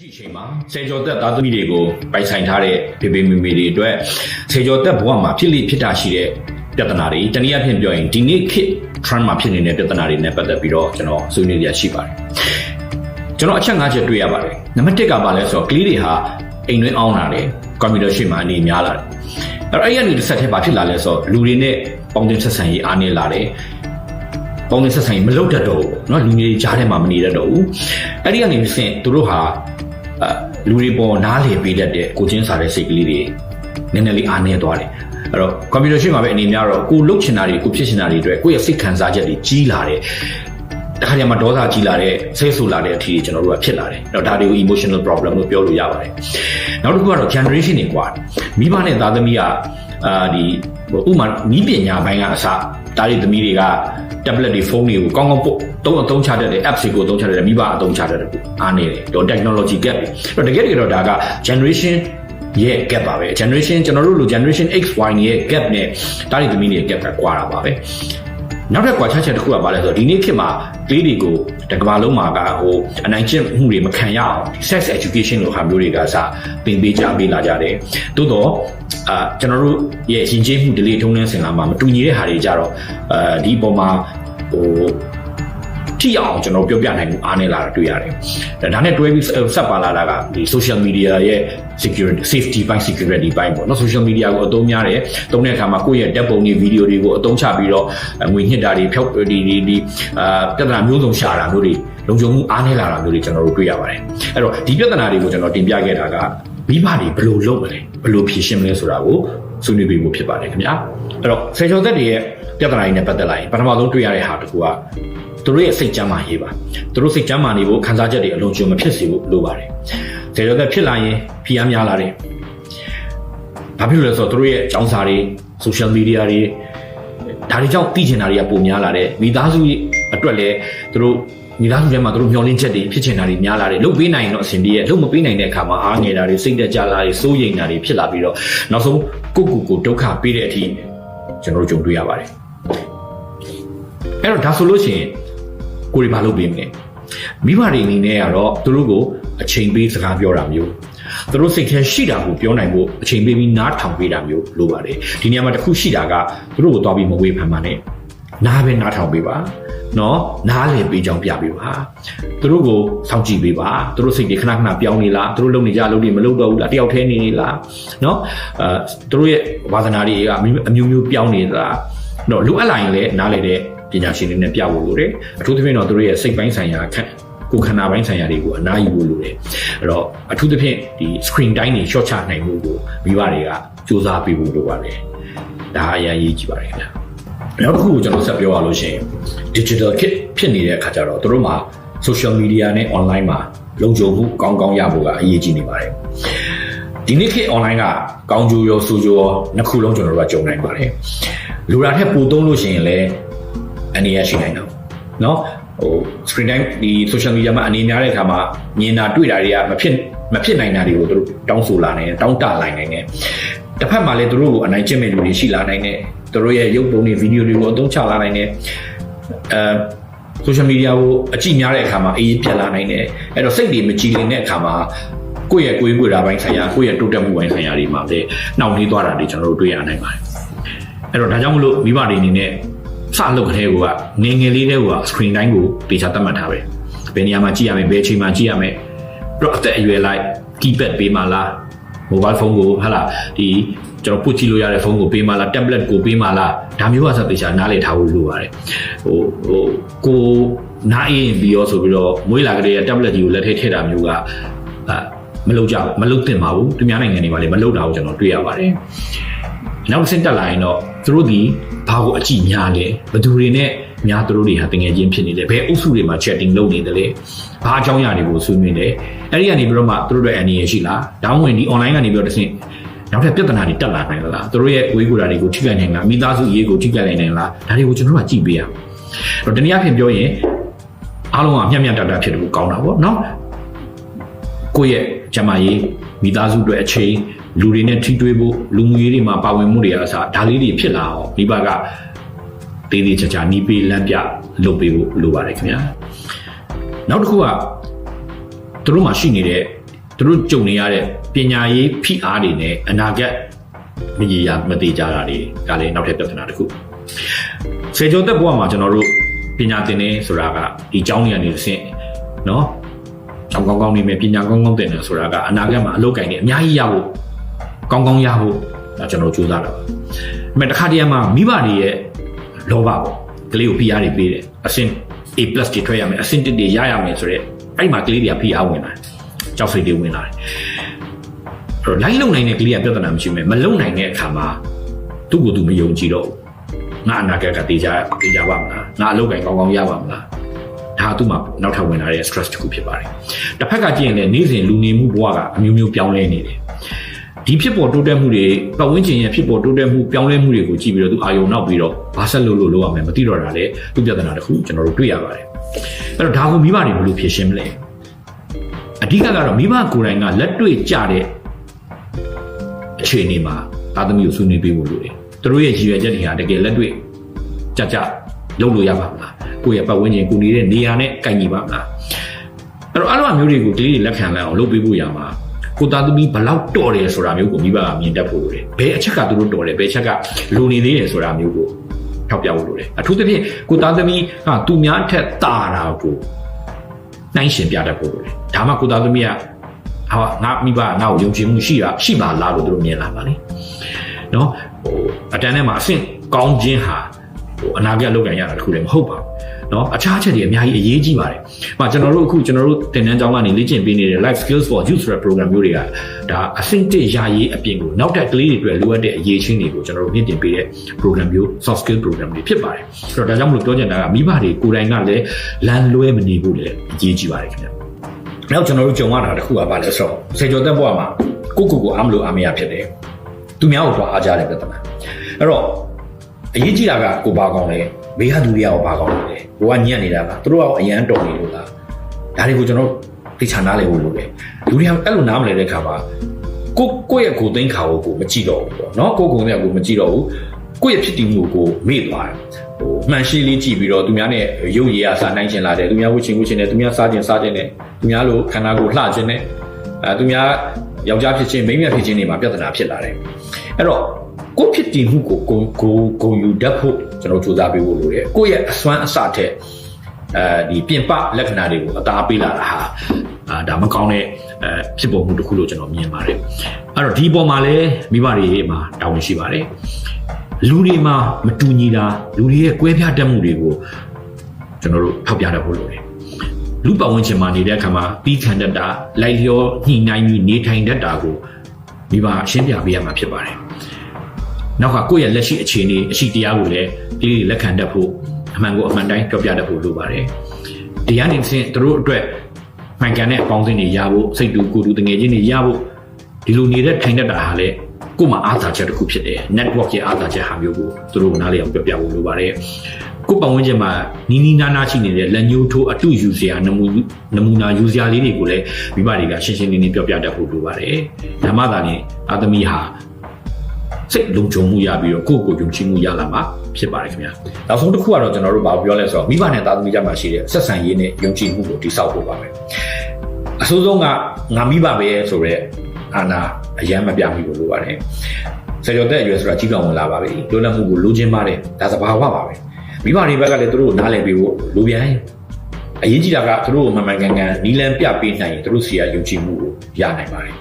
ဒီအချိန်မှာစေကျော်သက်သားသမီးတွေကိုပိုင်ဆိုင်ထားတဲ့ဖေဖေမေမေတွေအတွက်စေကျော်သက်ဘဝမှာဖြစ်လိဖြစ်တာရှိတဲ့ပြဿနာတွေတနည်းအားဖြင့်ပြောရင်ဒီနေ့ခေတ် trend မှာဖြစ်နေတဲ့ပြဿနာတွေနဲ့ပတ်သက်ပြီးတော့ကျွန်တော်ဆွေးနွေးရရှိပါတယ်ကျွန်တော်အချက်၅ချက်တွေ့ရပါတယ်နံပါတ်၁ကပါလဲဆိုတော့ကလေးတွေဟာအိမ်တွင်းအောင်းလာတယ်ကွန်ပျူတာရှေ့မှာအနေများလာတယ်အဲ့တော့အဲ့ဒီကနေတစ်ဆက်တည်းဘာဖြစ်လာလဲဆိုတော့လူတွေနဲ့ပေါင်းတင်ဆက်ဆံရေးအားနည်းလာတယ်ပေါင်းတင်ဆက်ဆံရေးမလုပ်တတ်တော့ဘူးเนาะလူငယ်ကြားထဲမှာမနေတတ်တော့ဘူးအဲ့ဒီကနေတစ်ဆင့်သူတို့ဟာအဲ လူတွေပေါ်နားလည်ပေးတတ်တဲ့ကိုချင်းစာတဲ့စိတ်ကလေးတွေနည်းနည်းလေးအားနည်းသွားတယ်အဲ့တော့ computer ရှိမှာပဲအနေများတော့ကိုလုတ်ချင်တာတွေကိုဖြစ်ချင်တာတွေအတွက်ကိုယ့်ရဲ့စိတ်ခံစားချက်တွေကြီးလာတယ်တခါတည်းမှာဒေါသကြီးလာတဲ့စိတ်ဆူလာတဲ့အထီးတွေကျွန်တော်တို့ကဖြစ်လာတယ်။တော့ဒါတွေကို emotional problem လို့ပြောလို့ရပါတယ်။နောက်တစ်ခုကတော့ generation တွေကွာမိဘနဲ့သားသမီးက အာဒီဥမာနီးပညာပိုင်းကအစတားရီသမီးတွေက tablet တွေဖုန်းတွေကိုကောင်းကောင်းပို့သုံးအသုံးချတတ်တဲ့ apps တွေကိုအသုံးချတတ်တဲ့မိဘအသုံးချတတ်တဲ့အားနေတယ်တော့ technology gap တွေအဲ့တော့တကယ်တကယ်တော့ဒါက generation ရဲ့ gap ပါပဲ generation ကျွန်တော်တို့လို generation X Y ရဲ့ gap နဲ့တားရီသမီးတွေရဲ့ gap ကကွာတာပါပဲ နောက်ထပ်ကွာခြားချက်တစ်ခုကဘာလဲဆိုတော့ဒီနေ့ခေတ်မှာကလေးတွေကိုတကမ္ဘာလုံးမှာကဟိုအနိုင်ကျင့်မှုတွေမခံရအောင် sex education လိုဟာမျိုးတွေကစပင်ပေးကြပေးလာကြတယ်သို့တော့အာကျွန်တော်တို့ရဲ့ရင်ကျေးမှု delay ထုံးနှင်းစင်လာမှာမတူညီတဲ့ဟာတွေကြတော့အဲဒီအပေါ်မှာဟိုထိအောင်ကျွန်တော်ပြောပြနိုင်မှုအားနည်းလာတာတွေ့ရတယ်။ဒါနဲ့တွဲပြီးဆက်ပါလာတာကဒီ social media ရဲ့ security safety ဘိုင်း security ဘိုင်းပေါ့နော် social media ကိုအသုံးများတယ်။သုံးတဲ့အခါမှာကိုယ့်ရဲ့ဓာတ်ပုံတွေဗီဒီယိုတွေကိုအသုံးချပြီးတော့ငွေညှစ်တာတွေဖျောက်ဒီဒီဒီအာပြဿနာမျိုးစုံရှာတာမျိုးတွေလုံခြုံမှုအားနည်းလာတာမျိုးတွေကျွန်တော်တို့တွေ့ရပါတယ်။အဲ့တော့ဒီပြဿနာတွေကိုကျွန်တော်တင်ပြခဲ့တာကမိဘတွေဘယ်လိုလုပ်မလဲဘယ်လိုဖြေရှင်းမလဲဆိုတာကိုဆွေးနွေးပေးဖို့ဖြစ်ပါတယ်ခင်ဗျာ။အဲ့တော့ဆယ်ကျော်သက်တွေရဲ့ပြဿနာတွေနဲ့ပတ်သက်လာရင်ပထမဆုံးတွေ့ရတဲ့ဟာတစ်ခုကသူတို့ရဲ့စိတ်ကြမ်းမာရေးပါသူတို့စိတ်ကြမ်းမာနေဖို့ခံစားချက်တွေအလုံးစုံမဖြစ်စေဖို့လိုပါတယ် ဆယ်ကျော်သက်ဖြစ်လာရင်ဖိအားများလာတယ်ဘာဖြစ်လို့လဲဆိုတော့သူတို့ရဲ့အကြောင်းစာတွေ social media တွေဒါတွေကြောင့်သိချင်တာတွေကပိုများလာတယ်မိသားစုအတွက်လည်းသူတို့မိသားစုထဲမှာသူတို့မျောလင်းချက်တွေဖြစ်ချင်တာတွေများလာတယ်လုပ်ပေးနိုင်ရင်တော့အဆင်ပြေရဲ့လုပ်မပေးနိုင်တဲ့အခါမှာအားငယ်တာတွေစိတ်တက်ကြလာတွေစိုးရိမ်တာတွေဖြစ်လာပြီးတော့နောက်ဆုံးကိုယ့်ကိုယ်ကိုဒုက္ခပေးတဲ့အထိကျွန်တော်တို့ကြုံတွေ့ရပါတယ်အဲ့တော့ဒါဆိုလို့ရှိရင်ကိုယ်တွေမလုပ်ပေးမလဲမိဘတွေအနေနဲ့ကတော့သူတို့ကို အချိန်ပေးစကားပြောတာမျိုးသူတို့စိတ်ထဲရှိတာကိုပြောနိုင်ဖို့အချိန်ပေးပြီးနားထောင်ပေးတာမျိုးလိုပါတယ်ဒီနေရာမှာတစ်ခုရှိတာကသူတို့ကိုသွားပြီးမဝေးဖန်ပါနဲ့နားပဲနားထောင်ပေးပါနော်နားလည်ပေးကြောင်းပြပေးပါသူတို့ကိုစောင့်ကြည့်ပေးပါသူတို့စိတ်တွေခဏခဏပြောင်းနေလားသူတို့လုပ်နေကြလုပ်တွေမလုပ်တော့ဘူးလားတယောက်တည်းနေနေလားနော်အဲသူတို့ရဲ့ဝါသနာတွေကအမျိုးမျိုးပြောင်းနေသလားတော့လိုအပ်လာရင်လည်းနားလည်တဲ့ပညာရှင်တွေနဲ့ပြဖို့လိုတယ်အထူးသဖြင့်တော့သူတို့ရဲ့စိတ်ပိုင်းဆိုင်ရာခက် ကိုယ်ခန္ဓာပိုင်းဆိုင်ရာတွေကိုအနားယူဖို့လိုတယ်အဲ့တော့အထူးသဖြင့်ဒီ screen time တွေ short ချနိုင်မှုကိုမိဘတွေကစူးစမ်းပေးဖို့လိုပါတယ်ဒါအရင်ရေးကြည့်ပါတယ်ခင်ဗျာနောက်တစ်ခုကိုကျွန်တော်ဆက်ပြောရလို့ရှိရင် digital kit ဖြစ်နေတဲ့အခါကျတော့သူတို့မှာ social media နဲ့ online မှာလုံခြုံမှုကောင်းကောင်းရဖို့ကအရေးကြီးနေပါတယ်ဒီနေ့ခေတ် online ကကောင်းကျိုးရောဆိုးကျိုးရောနှစ်ခုလုံးကျွန်တော်တို့ကကြုံနိုင်ပါတယ်လူရာထက်ပိုသုံးလို့ရှိရင်လည်းအနေရရှိနိုင်တော့เนาะ ဟို screen time ဒီ social media မှာအနေများတဲ့အခါမှာမြင်တာတွေ့တာတွေကမဖြစ်မဖြစ်နိုင်တာတွေကိုတို့တောင်းဆိုလာနေတောင်းတလိုက်နိုင်တယ်တစ်ဖက်မှာလည်းတို့ကိုအနိုင်ကျင့်မဲ့လူတွေရှိလာနိုင်တယ်တို့ရဲ့ရုပ်ပုံတွေဗီဒီယိုတွေကိုအသုံးချလာနိုင်တယ်အဲ social media ကိုအကြည့်များတဲ့အခါမှာအေးပြက်လာနိုင်တယ်အဲ့တော့စိတ်တွေမကြည်လင်တဲ့အခါမှာကိုယ့်ရဲ့ကိုယ်ကိုယ်တာပိုင်းဆိုင်ရာကိုယ့်ရဲ့တိုးတက်မှုပိုင်းဆိုင်ရာတွေမှာလည်းနှောင့်နှေးသွားတာတွေကျွန်တော်တို့တွေ့ရနိုင်ပါတယ်အဲ့တော့ဒါကြောင့်မလို့မိဘတွေအနေနဲ့ စလုပ်ကလေးကငငယ်လေးတွေက screen time ကိုတေချာသတ်မှတ်ထားပဲဘယ်နေရာမှာကြည့်ရမယ်ဘယ်အချိန်မှာကြည့်ရမယ်တော့အသက်အရွယ်လိုက် keypad ပေးမှလား mobile phone ကိုဟာလာဒီကျွန်တော်ပုတ်ကြည့်လို့ရတဲ့ဖုန်းကိုပေးမှလား tablet ကိုပေးမှလားဒါမျိုးကစသေချာနားလည်ထားဖို့လိုပါတယ်ဟိုဟိုကိုနားအေးရင်ပြီးရောဆိုပြီးတော့မွေးလာကြတဲ့ tablet ကြီးကိုလက်ထဲထည့်တာမျိုးကအာမလုပ်ကြဘူးမလုပ်သင့်ပါဘူးသူများနိုင်ငံတွေမှာလည်းမလုပ်တာကိုကျွန်တော်တွေ့ရပါတယ်နောက်ဆင့်တက်လာရင်တော့သူတို့ဒီ ဘာကိုအကြည့်များလဲဘယ်သူတွေနဲ့များသူတို့တွေဟာတကယ်ချင်းဖြစ်နေတယ်ဘယ်အုပ်စုတွေမှာ chatting လုပ်နေတယ်လဲဘာအကြောင်းအရာတွေကိုဆွေးနွေးတယ်အဲ့ဒီကနေပြီးတော့မှသူတို့တွေအနေရရှိလားဒါမှမဟုတ်ဒီ online ကနေပြီးတော့တစ်ဆင့်နောက်ထပ်ပြဿနာတွေတက်လာနိုင်လားသူတို့ရဲ့ဝေးကူတာတွေကိုထိခိုက်နိုင်လားမိသားစုရေးကိုထိခိုက်နိုင်လားဒါတွေကိုကျွန်တော်တို့ကကြည့်ပေးရအောင်တော့တနည်းအားဖြင့်ပြောရင်အားလုံးကမျက်မျက်တတဖြစ်လို့ကောင်းတာပေါ့နော်ကိုယ့်ရဲ့ဂျမရေးမိသားစုတွေအချိန် လူတွေနဲ့ထိတွေ့ဖို့လူမှုရေးတွေမှာပါဝင်မှုတွေအစားဒါလေးတွေဖြစ်လာအောင်မိဘကတေးသေးချာချာနီးပေးလမ်းပြလုပ်ပေးဖို့လိုပါတယ်ခင်ဗျာနောက်တစ်ခုကသူတို့မှာရှိနေတဲ့သူတို့ကြုံနေရတဲ့ပညာရေးဖိအားတွေနဲ့အနာဂတ်မကြီးရမသေးကြတာတွေကလည်းနောက်ထပ်ပြဿနာတစ်ခုစေကျော်သက်ဘဝမှာကျွန်တော်တို့ပညာသင်နေဆိုတာကဒီအကြောင်းတွေကနေတစ်ဆင့်နော်ကျောင်းကောင်းကောင်းနေမယ်ပညာကောင်းကောင်းသင်တယ်ဆိုတာကအနာဂတ်မှာအလုပ်ကိုင်နေအများကြီးရဖို့ ကောင်းကောင်းရဖို့ဒါကျွန်တော်ကြိုးစားတာပါဒါပေမဲ့တစ်ခါတည်းမှာမိဘတွေရဲ့လောဘပေါ့ကလေးကိုဖိအားတွေပေးတယ်အဆင့် A+ တွေထွက်ရမယ်အဆင့်1တွေရရမယ်ဆိုတော့အဲ့ဒီမှာကလေးတွေကဖိအားဝင်လာတယ်ကြောက်စိတ်တွေဝင်လာတယ်အဲ့တော့လိုက်လုံနိုင်တဲ့ကလေးကပြဿနာမရှိမယ်မလုံနိုင်တဲ့အခါမှာသူ့ကိုယ်သူမယုံကြည်တော့ဘူးငါအနာဂတ်ကတေးကြတေးကြပါမလားငါအလုပ်ကိုင်ကောင်းကောင်းရပါမလားဒါကသူ့မှာနောက်ထပ်ဝင်လာတဲ့ stress တစ်ခုဖြစ်ပါတယ်တစ်ဖက်ကကြည့်ရင်လည်းနေ့စဉ်လူနေမှုဘဝကအမျိုးမျိုးပြောင်းလဲနေတယ် ဒီဖြစ်ပေါ်တိုးတက်မှုတွေပတ်ဝန်းကျင်ရဲ့ဖြစ်ပေါ်တိုးတက်မှုပြောင်းလဲမှုတွေကိုကြည့်ပြီးတော့သူအာယုံနောက်ပြီးတော့ဘာဆက်လို့လို့လုပ်ရမယ်မသိတော့တာလေသူပြဿနာတစ်ခုကျွန်တော်တို့တွေ့ရပါတယ်အဲ့တော့ဒါကိုမိဘတွေဘယ်လိုဖြေရှင်းမလဲအဓိကကတော့မိဘကိုယ်တိုင်ကလက်တွေ့ကြတဲ့အခြေအနေမှာသားသမီးကိုဆွေးနွေးပေးဖို့လိုတယ်သူတို့ရဲ့ရည်ရွယ်ချက်တွေဟာတကယ်လက်တွေ့ကြကြလုပ်လို့ရပါမလားကိုယ့်ရဲ့ပတ်ဝန်းကျင်ကိုနေတဲ့နေရာနဲ့ကိုင်ညီပါမလားအဲ့တော့အဲ့လိုမျိုးတွေကိုကလေးတွေလက်ခံလိုက်အောင်လုပ်ပေးဖို့ရမှာ ကိုသားသမီးဘလောက်တော်တယ်ဆိုတာမျိုးကိုမိဘကမြင်တတ်ဖို့လိုတယ်ဘယ်အချက်ကသူတို့တော်တယ်ဘယ်အချက်ကလိုနေသေးတယ်ဆိုတာမျိုးကိုထောက်ပြဖို့လိုတယ်အထူးသဖြင့်ကိုသားသမီးကသူများထက်တာတာကိုနှိုင်းရှင်ပြတတ်ဖို့လိုတယ်ဒါမှကိုသားသမီးကဟာငါမိဘကငါ့ကိုယုံကြည်မှုရှိတာရှိပါလားလို့သူတို့မြင်လာပါလေနော်ဟိုအတန်းထဲမှာအဆင့်ကောင်းခြင်းဟာဟိုအနာဂတ်လောက်ကန်ရတာတခုလည်းမဟုတ်ပါဘူး เนาะအခြားချက်တွေအများကြီးအရေးကြီးပါတယ်။ဟာကျွန်တော်တို့အခုကျွန်တော်တို့သင်တန်းကျောင်းကနေလေ့ကျင့်ပေးနေတဲ့ life skills for youth ဆိုတဲ့ program မျိုးတွေကဒါအဆင့်တစ်ရာရေးအပြင်ကိုနောက်ထပ်ကလေးတွေအတွက်လိုအပ်တဲ့အရေးချင်းတွေကိုကျွန်တော်တို့မြင့်တင်ပေးတဲ့ program မျိုး soft skill program တွေဖြစ်ပါတယ်။ဆိုတော့ဒါကြောင့်မလို့ပြောချင်တာကမိဘတွေကိုယ်တိုင်ကလည်းလမ်းလွဲမနေဘူးလေအရေးကြီးပါတယ်ခင်ဗျာ။နောက်ကျွန်တော်တို့ကြုံရတာတစ်ခုကဘာလဲဆိုတော့စေကျော်သက်ဘဝမှာကိုကိုကိုအားမလို့အားမရဖြစ်တယ်။သူများကိုတော့အားကြတယ်ပြဿနာ။အဲ့တော့အရေးကြီးတာကကိုပါကောင်းလဲဘေးကလူတွေကရောပါကောင်းလဲ ဘဝညံ့နေတာကသူတို့ကအရန်တော်နေလို့လားဒါတွေကိုကျွန်တော်သိချာနားလည်ဖို့လိုတယ်လူတွေကအဲ့လိုနားမလည်တဲ့ခါမှာကိုကိုယ့်ရဲ့ကိုယ်သိမ်းခါကိုကိုမကြည့်တော့ဘူးပေါ့နော်ကိုကိုယ်ကိုယ်ကိုမကြည့်တော့ဘူးကိုယ့်ရဲ့ဖြစ်တည်မှုကိုမေ့သွားတယ်ဟိုမှန်ရှင်းလေးကြည့်ပြီးတော့သူများနဲ့ရုပ်ရည်အစားနိုင်ချင်လာတယ်သူများဝှချင်ဝှချင်တယ်သူများစားချင်စားချင်တယ်သူများလိုခန္ဓာကိုယ်လှချင်တယ်အဲသူများယောက်ျားဖြစ်ခြင်းမိန်းမဖြစ်ခြင်းတွေမှာပြဿနာဖြစ်လာတယ်အဲ့တော့ကိုဖြစ်တည်မှုကိုကိုကိုကိုယူတတ်ဖို့ ကျွန်တော်စူးစမ်းပေးဖို့လိုတယ်ကိုယ့်ရဲ့အစွမ်းအစထက်အဲဒီပြင်ပလက္ခဏာတွေကိုအသားပေးလာတာဟာအာဒါမကောင်းတဲ့အဲဖြစ်ပေါ်မှုတစ်ခုလို့ကျွန်တော်မြင်ပါတယ်အဲ့တော့ဒီပေါ်မှာလည်းမိဘတွေမှာတာဝန်ရှိပါတယ်လူတွေမှာမတူညီတာလူတွေရဲ့ကွဲပြားတတ်မှုတွေကိုကျွန်တော်တို့ထောက်ပြတတ်ဖို့လိုတယ်လူပတ်ဝန်းကျင်မှာနေတဲ့အခါမှာပြီးခံတတ်တာလိုက်လျောညှိနှိုင်းပြီးနေထိုင်တတ်တာကိုမိဘအရှင်းပြပေးရမှာဖြစ်ပါတယ် နောက်ကကိုယ့်ရဲ့လက်ရှိအခြေအနေအရှိတရားကိုလည်းဒီလက်ခံတတ်ဖို့အမှန်ကိုအမှန်တိုင်းပြောပြတတ်ဖို့လိုပါတယ်တရားနေစဉ်သူတို့အတွက်မှန်ကန်တဲ့အပေါင်းအသင်းတွေရဖို့စိတ်တူကိုယ်တူတငယ်ချင်းတွေရဖို့ဒီလိုနေတဲ့ထိုင်တတ်တာဟာလည်းကိုယ်မှာအားသာချက်တစ်ခုဖြစ်တယ် network ရဲ့အားသာချက်ဟာမျိုးကိုသူတို့နားလည်အောင်ပြောပြဖို့လိုပါတယ်ကိုယ်ပတ်ဝန်းကျင်မှာနီးနီးနားနားရှိနေတဲ့လက်ညှိုးထိုးအတူယူစရာနမူနမူနာယူစရာလေးတွေကိုလည်းမိဘတွေကရှင်းရှင်းလင်းလင်းပြောပြတတ်ဖို့လိုပါတယ်ဓမ္မသာနဲ့အာသမီဟာ စိတ်လုံခြုံမှုရပြီးတော့ကိုယ့်ကိုယ်ယုံကြည်မှုရလာမှာဖြစ်ပါတယ်ခင်ဗျာနောက်ဆုံးတစ်ခုကတော့ကျွန်တော်တို့ဘာပြောလဲဆိုတော့မိဘနဲ့သားသမီးကြားမှာရှိတဲ့ဆက်ဆံရေးနဲ့ယုံကြည်မှုကိုတည်ဆောက်ဖို့ပါပဲအဆိုးဆုံးကငါမိဘပဲဆိုတော့အာနာအယမ်းမပြမိလို့လိုပါတယ်ဆယ်ကျော်သက်အရွယ်ဆိုတာကြီးကောင်ဝင်လာပါပြီလွတ်လပ်မှုကိုလိုချင်ပါတယ်ဒါသဘာဝပါပဲမိဘတွေဘက်ကလည်းသူတို့ကိုနားလည်ပေးဖို့လိုပြန်အရေးကြီးတာကသူတို့ကိုမှန်မှန်ကန်ကန်နီလန်ပြပေးနိုင်ရင်သူတို့စီကယုံကြည်မှုကိုရနိုင်ပါတယ်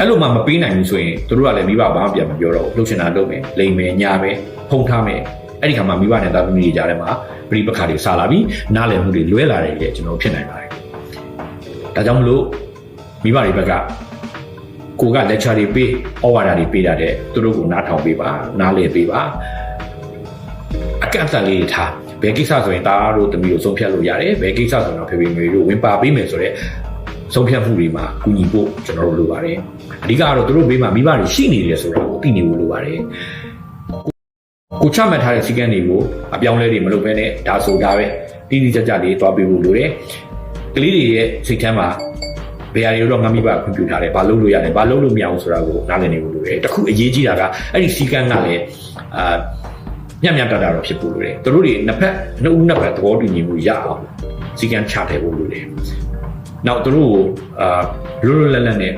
အဲ့လိုမှမပေးနိုင်ဘူးဆိုရင်သူတို့ကလည်းမိဘဘာမှပြန်မပြောတော့ဘူးလှုပ်ချင်တာလုပ်မယ်လိမ်မယ်ညာမယ်ဖုံထားမယ်အဲ့ဒီခါမှာမိဘနဲ့သားသမီးတွေကြားထဲမှာပြိပခါတွေဆာလာပြီးနားလည်မှုတွေလွဲလာတယ်လေကျွန်တော်ဖြစ်နိုင်ပါတယ်ဒါကြောင့်မလို့မိဘတွေဘက်ကကိုက lecture တွေပေးဩဝါဒတွေပေးတာတဲ့သူတို့ကိုနားထောင်ပေးပါနားလည်ပေးပါအကန့်အသတ်လေးထားဘယ်ကိစ္စဆိုရင်တားတို့တမီးတို့ဆုံးဖြတ်လို့ရတယ်ဘယ်ကိစ္စဆိုတော့ဖေဖေမေတို့ဝင်ပါပေးမယ်ဆိုတော့ ဆုံးဖြတ်မှုတွေမှာကူညီဖို့ကျွန်တော်တို့လိုပါတယ်အဓိကကတော့သူတို့ဘေးမှာမိဘတွေရှိနေတယ်ဆိုတာကိုသိနေဖို့လိုပါတယ်ကိုချမှတ်ထားတဲ့စီကံတွေကိုအပြောင်းလဲတွေမလုပ်ဘဲနဲ့ဒါဆိုတာပဲတိတိကျကျလေးတွားပေးဖို့လိုတယ်ကလေးတွေရဲ့စိတ်ထဲမှာဘယ်အရာတွေတော့ငါမိဘခွင့်ပြုထားတယ်ဘာလုပ်လို့ရတယ်ဘာလုပ်လို့မရအောင်ဆိုတာကိုနားလည်နေဖို့လိုတယ်တခုအရေးကြီးတာကအဲ့ဒီစီကံကလည်းအာညံ့ညံ့တတာတော့ဖြစ်ဖို့လိုတယ်သူတို့တွေနှစ်ဖက်နှစ်ဦးနှစ်ဖက်သဘောတူညီမှုရအောင်စီကံချတယ်ဖို့လိုတယ် နောက်သူတို့ကိုအာလွတ်လွတ်လပ်လပ်နဲ့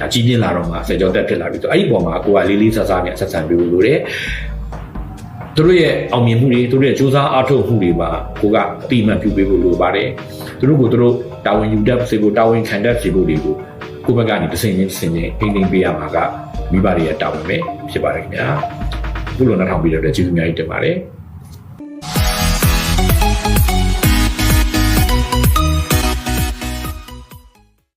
ဒါကြီးပြင်းလာတော့မှဆယ်ကျော်တက်ဖြစ်လာပြီဆိုအဲ့ဒီပုံမှာကိုကလေးလေးဆဆနဲ့ဆက်ဆံပြီးလို့ရတယ်သူတို့ရဲ့အောင်မြင်မှုတွေသူတို့ရဲ့စူးစမ်းအားထုတ်မှုတွေမှာကိုကအတိအမှန်ပြုပေးဖို့လိုပါတယ်သူတို့ကိုသူတို့တာဝန်ယူတတ်စေဖို့တာဝန်ခံတတ်စေဖို့တွေကိုကိုယ့်ဘက်ကနေတစ်စင်ချင်းတစ်စင်ချင်းအင်းအင်းပေးရမှာကမိဘတွေရဲ့တာဝန်ပဲဖြစ်ပါတယ်ခင်ဗျာအခုလိုနောက်ထောင်ပြီးတော့ကျေးဇူးအများကြီးတင်ပါတယ်